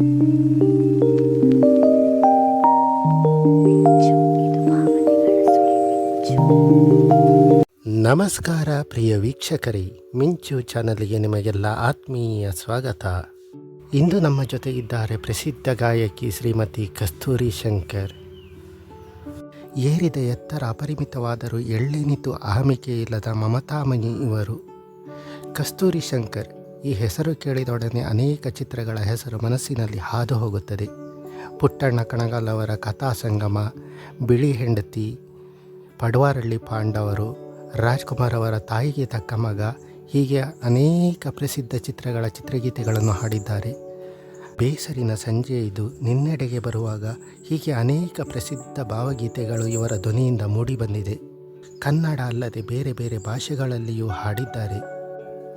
ನಮಸ್ಕಾರ ಪ್ರಿಯ ವೀಕ್ಷಕರೇ, ಮಿಂಚು ಚಾನಲ್ಗೆ ನಿಮಗೆಲ್ಲ ಆತ್ಮೀಯ ಸ್ವಾಗತ. ಇಂದು ನಮ್ಮ ಜೊತೆ ಇದ್ದಾರೆ ಪ್ರಸಿದ್ಧ ಗಾಯಕಿ ಶ್ರೀಮತಿ ಕಸ್ತೂರಿ ಶಂಕರ್. ಏರಿದ ಎತ್ತರ ಅಪರಿಮಿತವಾದರೂ ಎಳ್ಳೆನಿತು ಆಮಿಕೆ ಇಲ್ಲದ ಮಮತಾಮಣಿ ಇವರು. ಕಸ್ತೂರಿ ಶಂಕರ್ ಈ ಹೆಸರು ಕೇಳಿದೊಡನೆ ಅನೇಕ ಚಿತ್ರಗಳ ಹೆಸರು ಮನಸ್ಸಿನಲ್ಲಿ ಹಾದು ಹೋಗುತ್ತದೆ. ಪುಟ್ಟಣ್ಣ ಕಣಗಾಲ್ ಅವರ ಕಥಾ ಸಂಗಮ, ಬಿಳಿ ಹೆಂಡತಿ, ಪಡ್ವಾರಳ್ಳಿ ಪಾಂಡವರು, ರಾಜ್ಕುಮಾರ್ ಅವರ ತಾಯಿಗೆ ತಕ್ಕ ಮಗ, ಹೀಗೆ ಅನೇಕ ಪ್ರಸಿದ್ಧ ಚಿತ್ರಗಳ ಚಿತ್ರಗೀತೆಗಳನ್ನು ಹಾಡಿದ್ದಾರೆ. ಬೇಸರಿನ ಸಂಜೆ ಇದು. ನಿನ್ನೆಡೆಗೆ ಬರುವಾಗ ಹೀಗೆ ಅನೇಕ ಪ್ರಸಿದ್ಧ ಭಾವಗೀತೆಗಳು ಇವರ ಧ್ವನಿಯಿಂದ ಮೂಡಿಬಂದಿದೆ. ಕನ್ನಡ ಅಲ್ಲದೆ ಬೇರೆ ಬೇರೆ ಭಾಷೆಗಳಲ್ಲಿಯೂ ಹಾಡಿದ್ದಾರೆ.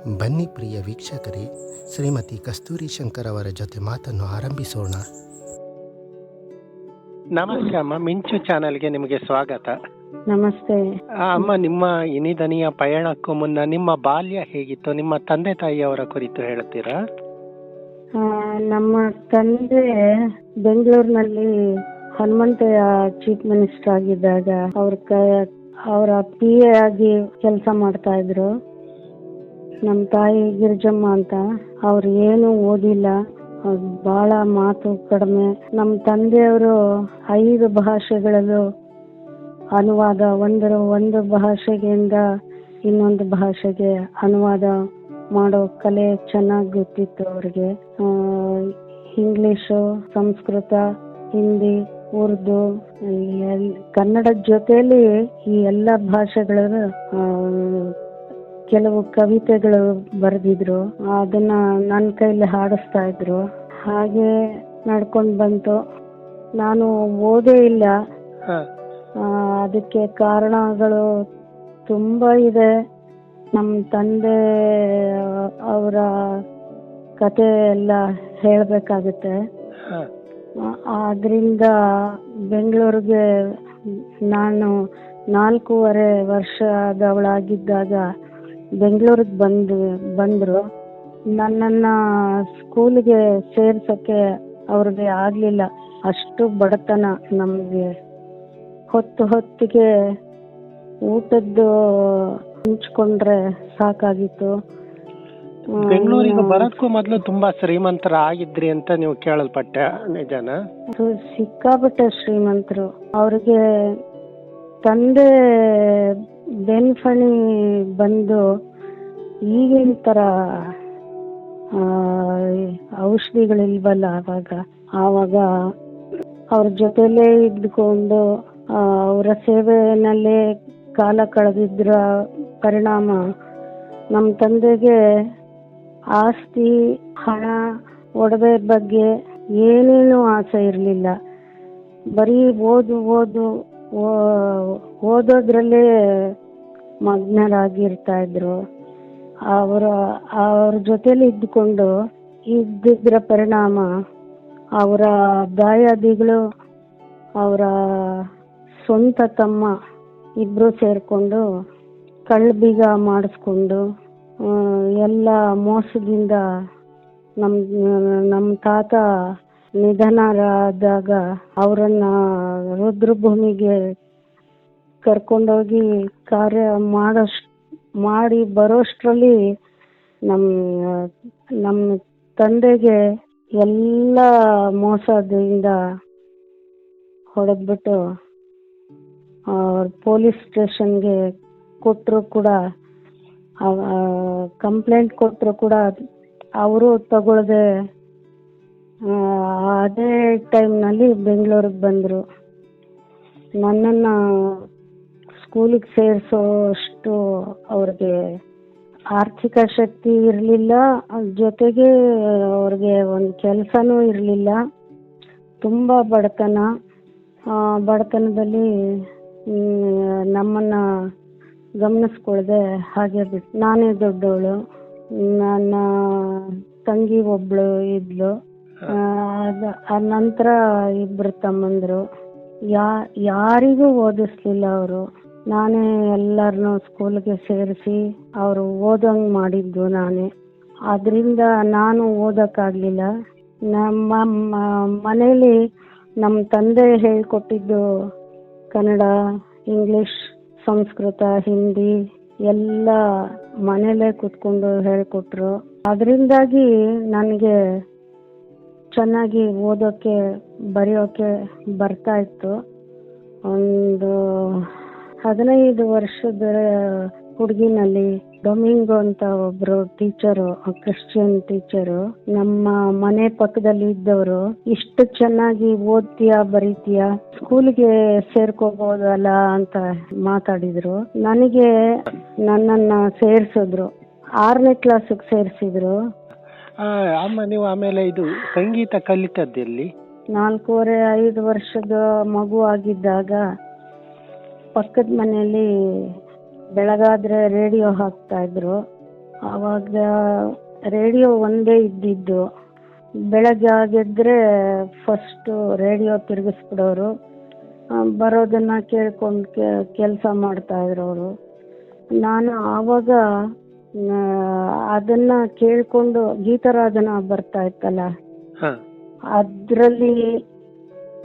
ಬನ್ನಿ ಪ್ರಿಯ ವೀಕ್ಷಕರೇ ಶ್ರೀಮತಿ ಕಸ್ತೂರಿ ಶಂಕರ್ ಅವರ ಜೊತೆ ಮಾತನ್ನು ಆರಂಭಿಸೋಣ. ನಮಸ್ತೆ ಅಮ್ಮ ಮಿಂಚು ಚಾನೆಲ್ಗೆ ನಿಮಗೆ ಸ್ವಾಗತ. ನಮಸ್ತೆ. ಅಮ್ಮ ನಿಮ್ಮ ಇನಿದನಿಯ ಪಯಣಕ್ಕೂ ಮುನ್ನ ನಿಮ್ಮ ಬಾಲ್ಯ ಹೇಗಿತ್ತು? ನಿಮ್ಮ ತಂದೆ ತಾಯಿಯವರ ಕುರಿತು ಹೇಳ್ತೀರಾ? ಆ, ನಮ್ಮ ತಂದೆ ಬೆಂಗಳೂರಿನಲ್ಲಿ ಹನುಮಂತಯ್ಯ ಚೀಫ್ ಮಿನಿಸ್ಟರ್ ಆಗಿದ್ದಾಗ ಅವ್ರ ಕ ಅವರ ಪಿ ಎ ಆಗಿ ಕೆಲಸ ಮಾಡ್ತಾ ಇದ್ರು. ನಮ್ಮ ತಾಯಿ ಗಿರಿಜಮ್ಮ ಅಂತ ಅವ್ರು ಏನು ಓದಿಲ್ಲ. ಬಹಳ ಮಾತು ಕಡಿಮೆ. ನಮ್ಮ ತಂದೆಯವರು ಐದು ಭಾಷೆಗಳಲ್ಲೂ ಅನುವಾದ ಒಂದರ ಒಂದು ಭಾಷೆಗಿಂದ ಇನ್ನೊಂದು ಭಾಷೆಗೆ ಅನುವಾದ ಮಾಡೋ ಕಲೆ ಚೆನ್ನಾಗಿ ಗೊತ್ತಿತ್ತು ಅವ್ರಿಗೆ. ಇಂಗ್ಲಿಷು ಸಂಸ್ಕೃತ ಹಿಂದಿ ಉರ್ದು ಕನ್ನಡ ಜೊತೆಯಲ್ಲಿ ಈ ಎಲ್ಲ ಭಾಷೆಗಳ ಆ, ಕೆಲವು ಕವಿತೆಗಳು ಬರೆದಿದ್ರು ಅದನ್ನ ನನ್ನ ಕೈಲಿ ಹಾಡಿಸ್ತಾ ಇದ್ರು. ಹಾಗೆ ನಡ್ಕೊಂಡು ಬಂತು. ನಾನು ಓದೇ ಇಲ್ಲ. ಆ, ಅದಕ್ಕೆ ಕಾರಣಗಳು ತುಂಬ ಇದೆ. ನಮ್ಮ ತಂದೆ ಅವರ ಕತೆ ಎಲ್ಲ ಹೇಳಬೇಕಾಗುತ್ತೆ. ಆದ್ರಿಂದ ಬೆಂಗಳೂರಿಗೆ ನಾನು ನಾಲ್ಕೂವರೆ ವರ್ಷದವಳಾಗಿದ್ದಾಗ ಬೆಂಗಳೂರಿಗೆ ಬಂದು ಬಂದರು. ನನ್ನನ್ನು ಸ್ಕೂಲಿಗೆ ಸೇರ್ಸೋಕ್ಕೆ ಅವ್ರಿಗೆ ಆಗಲಿಲ್ಲ. ಅಷ್ಟು ಬಡತನ ನಮಗೆ. ಹೊತ್ತು ಹೊತ್ತಿಗೆ ಊಟದ್ದು ಹಂಚ್ಕೊಂಡ್ರೆ ಸಾಕಾಗಿತ್ತು. ಬೆಂಗಳೂರಿಗೆ ಬರೋದಕ್ಕೂ ಮೊದಲು ತುಂಬಾ ಶ್ರೀಮಂತರ ಆಗಿದ್ರಿ ಅಂತ ನೀವು ಕೇಳಲ್ಪಟ್ಟೆ ನಿಜನಾ? ಅದು ಸಿಕ್ಕಾಪಟ್ಟೆ ಶ್ರೀಮಂತರು. ಅವ್ರಿಗೆ ತಂದೆ ಬೆನ್ಫಣಿ ಬಂದು ಈಗಿನ ಥರ ಔಷಧಿಗಳಿಲ್ವಲ್ಲ ಆವಾಗ? ಆವಾಗ ಅವ್ರ ಜೊತೆಲೇ ಇದ್ಕೊಂಡು ಅವರ ಸೇವೆಯಲ್ಲೇ ಕಾಲ ಕಳೆದಿದ್ರ ಪರಿಣಾಮ ನಮ್ಮ ತಂದೆಗೆ ಆಸ್ತಿ, ಹಣ, ಒಡವೆ ಬಗ್ಗೆ ಏನೇನು ಆಸೆ ಇರಲಿಲ್ಲ. ಬರೀ ಓದು ಓದು ಓದೋದ್ರಲ್ಲೇ ಮಗ್ನರಾಗಿರ್ತಾ ಇದ್ರು. ಅವರ, ಅವ್ರ ಜೊತೆಲಿ ಇದ್ದುಕೊಂಡು ಇದ್ದಿದ್ರ ಪರಿಣಾಮ ಅವರ ದಾಯಾದಿಗಳು ಅವರ ಸ್ವಂತ ತಮ್ಮ ಇಬ್ರು ಸೇರ್ಕೊಂಡು ಕಳ್ಳಬೀಗ ಮಾಡಿಸ್ಕೊಂಡು ಎಲ್ಲ ಮೋಸದಿಂದ ನಮ್ಮ ನಮ್ಮ ತಾತ ನಿಧನರಾದಾಗ ಅವರನ್ನ ರುದ್ರಭೂಮಿಗೆ ಕರ್ಕೊಂಡೋಗಿ ಕಾರ್ಯ ಮಾಡೋಷ್ಟು, ಮಾಡಿ ಬರೋಷ್ಟರಲ್ಲಿ ನಮ್ಮ ನಮ್ಮ ತಂದೆಗೆ ಎಲ್ಲ ಮೋಸದಿಂದ ಹೊಡೆದ್ಬಿಟ್ಟು ಪೊಲೀಸ್ ಸ್ಟೇಷನ್ಗೆ ಕೊಟ್ಟರು ಕೂಡ ಕಂಪ್ಲೇಂಟ್ ಕೊಟ್ಟರು ಕೂಡ ಅವರು ತಗೊಳ್ಳದೆ ಅದೇ ಟೈಮ್ನಲ್ಲಿ ಬೆಂಗಳೂರಿಗೆ ಬಂದರು. ನನ್ನನ್ನು ಸ್ಕೂಲಿಗೆ ಸೇರಿಸೋಷ್ಟು ಅವ್ರಿಗೆ ಆರ್ಥಿಕ ಶಕ್ತಿ ಇರಲಿಲ್ಲ. ಜೊತೆಗೆ ಅವ್ರಿಗೆ ಒಂದು ಕೆಲಸನೂ ಇರಲಿಲ್ಲ. ತುಂಬ ಬಡತನ. ಬಡತನದಲ್ಲಿ ನಮ್ಮನ್ನು ಗಮನಿಸ್ಕೊಳ್ದೆ ಹಾಗೆ ಬಿಟ್ಟು ನಾನೇ ದೊಡ್ಡವಳು. ನನ್ನ ತಂಗಿ ಒಬ್ಳು ಇದ್ಲು. ಆ ನಂತರ ಇಬ್ಬರು ತಮ್ಮಂದರು. ಯಾ, ಯಾರಿಗೂ ಓದಿಸ್ಲಿಲ್ಲ ಅವರು. ನಾನೇ ಎಲ್ಲರನ್ನೂ ಸ್ಕೂಲ್ಗೆ ಸೇರಿಸಿ ಅವರು ಓದಂಗ್ ಮಾಡಿದ್ದು ನಾನೇ. ಅದರಿಂದ ನಾನು ಓದೋಕ್ಕಾಗಲಿಲ್ಲ. ನಮ್ಮ ಮನೇಲಿ ನಮ್ಮ ತಂದೆ ಹೇಳ್ಕೊಟ್ಟಿದ್ದು ಕನ್ನಡ, ಇಂಗ್ಲಿಷ್, ಸಂಸ್ಕೃತ, ಹಿಂದಿ ಎಲ್ಲ ಮನೇಲೇ ಕೂತ್ಕೊಂಡು ಹೇಳ್ಕೊಟ್ರು. ಅದರಿಂದಾಗಿ ನನಗೆ ಚೆನ್ನಾಗಿ ಓದೋಕೆ ಬರೆಯೋಕ್ಕೆ ಬರ್ತಾ ಇತ್ತು. ಒಂದು ಹದಿನೈದು ವರ್ಷದ ಹುಡುಗಿನಲ್ಲಿ ಡೊಮಿಂಗೋ ಅಂತ ಒಬ್ರು ಟೀಚರು ಕ್ರಿಶ್ಚಿಯನ್ ಟೀಚರು ನಮ್ಮ ಮನೆ ಪಕ್ಕದಲ್ಲಿ ಇದ್ದವರು. ಇಷ್ಟು ಚೆನ್ನಾಗಿ ಓದ್ತೀಯಾ ಬರೀತೀಯಾ ಸ್ಕೂಲ್ಗೆ ಸೇರ್ಕೋಬಹುದಲ್ಲ ಅಂತ ಮಾತಾಡಿದ್ರು. ನನಗೆ ನನ್ನನ್ನ ಸೇರ್ಸಿದ್ರು. ಆರನೇ ಕ್ಲಾಸಿಗೆ ಸೇರಿಸಿದ್ರು. ಅಮ್ಮ ನೀವು ಆಮೇಲೆ ಇದು ಸಂಗೀತ ಕಲಿತದ್ದೆಲ್ಲಿ? ನಾಲ್ಕೂವರೆ ಐದು ವರ್ಷದ ಮಗು ಆಗಿದ್ದಾಗ ಪಕ್ಕದ ಮನೆಯಲ್ಲಿ ಬೆಳಗಾದ್ರೆ ರೇಡಿಯೋ ಹಾಕ್ತಾ ಇದ್ರು. ಆವಾಗ ರೇಡಿಯೋ ಒಂದೇ ಇದ್ದಿದ್ದು. ಬೆಳಗ್ಗೆ ಆಗಿದ್ರೆ ಫಸ್ಟು ರೇಡಿಯೋ ತಿರುಗಿಸ್ಬಿಡೋರು. ಬರೋದನ್ನು ಕೇಳ್ಕೊಂಡು ಕೆಲಸ ಮಾಡ್ತಾ ಇದ್ರವರು ಅವರು ನಾನು ಆವಾಗ ಅದನ್ನ ಕೇಳ್ಕೊಂಡು ಗೀತರಾಧನ ಬರ್ತಾ ಇತ್ತಲ್ಲ. ಅದರಲ್ಲಿ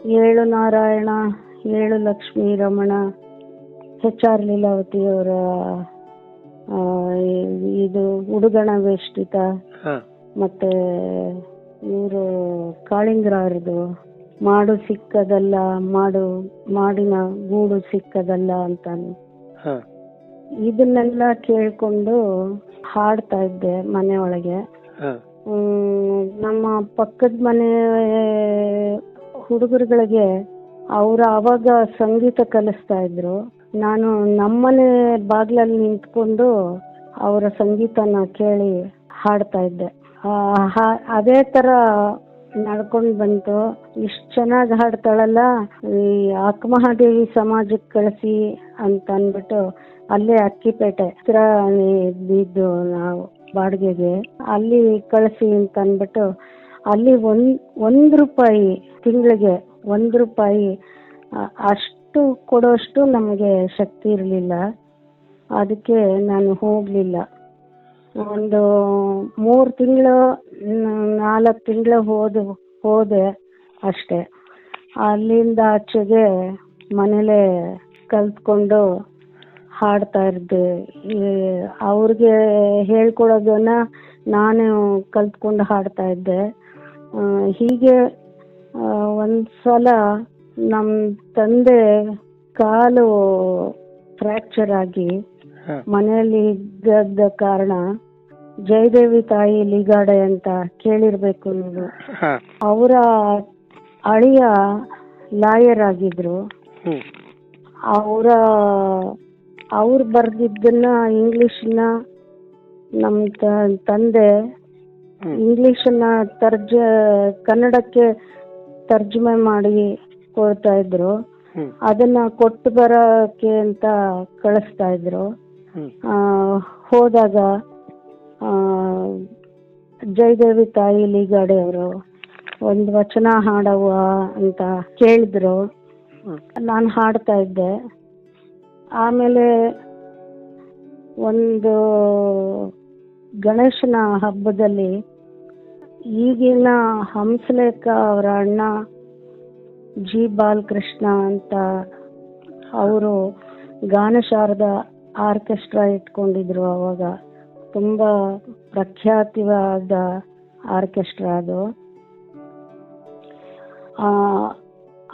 ಏಳು ನಾರಾಯಣ ಏಳು ಲಕ್ಷ್ಮೀ ರಮಣ ಎಚ್ ಆರ್ ಲೀಲಾವತಿಯವರ ಅವರ ಇದು ಉಡುಗಣ ವೇಷ್ಟಿತ. ಮತ್ತೆ ಇವರು ಕಾಳಿಂಗರಾರದು. ಮಾಡು ಸಿಕ್ಕದಲ್ಲ ಮಾಡು ಮಾಡಿನ ಗೂಡು ಸಿಕ್ಕದಲ್ಲ ಅಂತ ಇದನ್ನೆಲ್ಲ ಕೇಳ್ಕೊಂಡು ಹಾಡ್ತಾ ಇದ್ದೆ ಮನೆ ಒಳಗೆ. ನಮ್ಮ ಪಕ್ಕದ ಮನೆ ಹುಡುಗರುಗಳಿಗೆ ಅವರು ಅವಾಗ ಸಂಗೀತ ಕಲಿಸ್ತಾ ಇದ್ರು. ನಾನು ನಮ್ಮನೆ ಬಾಗ್ಲಲ್ಲಿ ನಿಂತ್ಕೊಂಡು ಅವರ ಸಂಗೀತನ ಕೇಳಿ ಹಾಡ್ತಾ ಇದ್ದೆ. ಅದೇ ತರ ನಡ್ಕೊಂಡು ಬಂತು. ಇಷ್ಟು ಚೆನ್ನಾಗಿ ಹಾಡ್ತಾಳಲ್ಲ ಈ ಅಕ್ಕಮಹಾದೇವಿ ಸಮಾಜಕ್ಕೆ ಕಳಿಸಿ ಅಂತ ಅಂದ್ಬಿಟ್ಟು ಅಲ್ಲೇ ಅಕ್ಕಿಪೇಟೆ ಹತ್ರ ಬಿದ್ದು ನಾವು ಬಾಡಿಗೆಗೆ. ಅಲ್ಲಿ ಕಳಿಸಿ ಅಂತ ಅಂದ್ಬಿಟ್ಟು ಅಲ್ಲಿ ಒಂದ್ ಒಂದ್ ರೂಪಾಯಿ ತಿಂಗಳಿಗೆ ಒಂದ್ ರೂಪಾಯಿ ಆ, ಅಷ್ಟು ಕೊಡೋಷ್ಟು ನಮಗೆ ಶಕ್ತಿ ಇರಲಿಲ್ಲ. ಅದಕ್ಕೆ ನಾನು ಹೋಗಲಿಲ್ಲ. ಒಂದು ಮೂರು ತಿಂಗಳು, ನಾಲ್ಕು ತಿಂಗಳು ಹೋದ, ಹೋದೆ ಅಷ್ಟೇ. ಅಲ್ಲಿಂದ ಆಚೆಗೆ ಮನೇಲೇ ಕಲ್ತ್ಕೊಂಡು ಹಾಡ್ತಾ ಇದ್ದೆ. ಅವ್ರಿಗೆ ಹೇಳ್ಕೊಡೋದನ್ನ ನಾನು ಕಲ್ತ್ಕೊಂಡು ಹಾಡ್ತಾ ಇದ್ದೆ. ಹೀಗೆ ಒಂದ್ಸಲ ಸಲ ನಮ್ಮ ತಂದೆ ಕಾಲು ಫ್ರಾಕ್ಚರ್ ಆಗಿ ಹಾ. ಮನೆಯಲ್ಲಿ ಇದ್ದ ಕಾರಣ ಜಯದೇವಿ ತಾಯಿ ಲಿಗಾಡೆ ಅಂತ ಕೇಳಿರ್ಬೇಕು ನೀವು. ಹಾ. ಅವರ ಅಳಿಯ ಲಾಯರ್ ಆಗಿದ್ರು. ಹ್ಮ್. ಅವರ ಅವ್ರು ಬರ್ದಿದ್ದನ್ನ ಇಂಗ್ಲಿಷ್ನ ನಮ್ಮ ತ- ತಂದೆ ಇಂಗ್ಲಿಷ್ ಇಂಗ್ಲಿಷನ್ನ ತರ್ಜ ಕನ್ನಡಕ್ಕೆ ತರ್ಜುಮೆ ಮಾಡಿ ಕೊಡ್ತಾ ಇದ್ರು. ಅದನ್ನ ಕೊಟ್ಟು ಬರೋಕೆ ಅಂತ ಕಳಿಸ್ತಾ ಇದ್ರು. ಆ, ಹೋದಾಗ ಆ, ಜಯದೇವಿ ತಾಯಿ ಲೀಗಾಡೆ ಅವರು ಒಂದು ವಚನ ಹಾಡವ್ವ ಅಂತ ಕೇಳಿದ್ರು. ನಾನು ಹಾಡ್ತಾ ಇದ್ದೆ. ಆಮೇಲೆ ಒಂದು ಗಣೇಶನ ಹಬ್ಬದಲ್ಲಿ ಈಗಿನ ಹಂಸಲೇಖ ಅವರ ಅಣ್ಣ ಜಿ ಬಾಲಕೃಷ್ಣ ಅಂತ ಅವರು ಗಾನಶಾರದ ಆರ್ಕೆಸ್ಟ್ರಾ ಇಟ್ಕೊಂಡಿದ್ರು ಅವಾಗ. ತುಂಬ ಪ್ರಖ್ಯಾತಿವಾದ ಆರ್ಕೆಸ್ಟ್ರಾ ಅದು.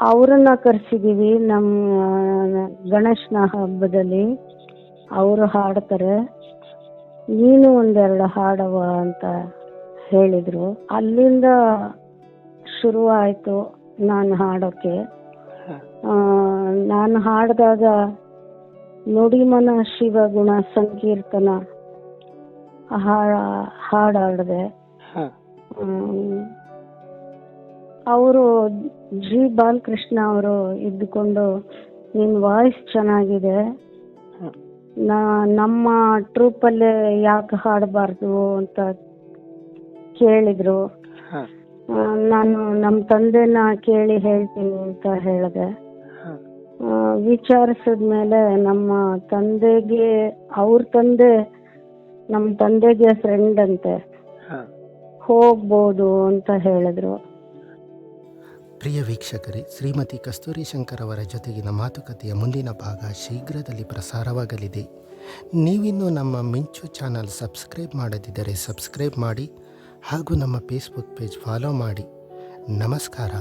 ಅವರನ್ನ ಕರೆಸಿದೀವಿ ನಮ್ಮ, ಗಣೇಶನ ಹಬ್ಬದಲ್ಲಿ. ಅವರು ಹಾಡ್ತಾರೆ. ನೀನು ಒಂದೆರಡು ಹಾಡವ ಅಂತ ಹೇಳಿದ್ರು. ಅಲ್ಲಿಂದ ಶುರು ಆಯ್ತು ನಾನು ಹಾಡೋಕೆ. ನಾನು ಹಾಡಿದಾಗ ನುಡಿಮನ ಶಿವಗುಣ ಸಂಕೀರ್ತನ ಹಾಡ ಹಾಡ್ ಹಾಡಿದೆ. ಅವರು ಜಿ ಬಾಲಕೃಷ್ಣ ಅವರು ಇದ್ದುಕೊಂಡು ನಿನ್ ವಾಯ್ಸ್ ಚೆನ್ನಾಗಿದೆ. ನಮ್ಮ ಟ್ರೂಪಲ್ಲೇ ಯಾಕೆ ಹಾಡಬಾರ್ದು ಅಂತ ಕೇಳಿದ್ರು. ನಾನು ನಮ್ಮ ತಂದೆನ ಕೇಳಿ ಹೇಳ್ತೀನಿ ಅಂತ ಹೇಳಿದೆ. ವಿಚಾರಿಸಿದ ಮೇಲೆ ನಮ್ಮ ತಂದೆಗೆ ಅವ್ರ ತಂದೆ ನಮ್ಮ ತಂದೆಗೆ ಫ್ರೆಂಡ್ ಅಂತೆ. ಹೋಗ್ಬೋದು ಅಂತ ಹೇಳಿದ್ರು. ಪ್ರಿಯ ವೀಕ್ಷಕರೇ ಶ್ರೀಮತಿ ಕಸ್ತೂರಿ ಶಂಕರ್ ಅವರ ಜೊತೆಗಿನ ಮಾತುಕತೆಯ ಮುಂದಿನ ಭಾಗ ಶೀಘ್ರದಲ್ಲಿ ಪ್ರಸಾರವಾಗಲಿದೆ. ನೀವಿನ್ನೂ ನಮ್ಮ ಮಿಂಚು ಚಾನಲ್ ಸಬ್ಸ್ಕ್ರೈಬ್ ಮಾಡದಿದ್ದರೆ ಸಬ್ಸ್ಕ್ರೈಬ್ ಮಾಡಿ ಹಾಗೂ ನಮ್ಮ ಫೇಸ್ಬುಕ್ ಪೇಜ್ ಫಾಲೋ ಮಾಡಿ. ನಮಸ್ಕಾರ.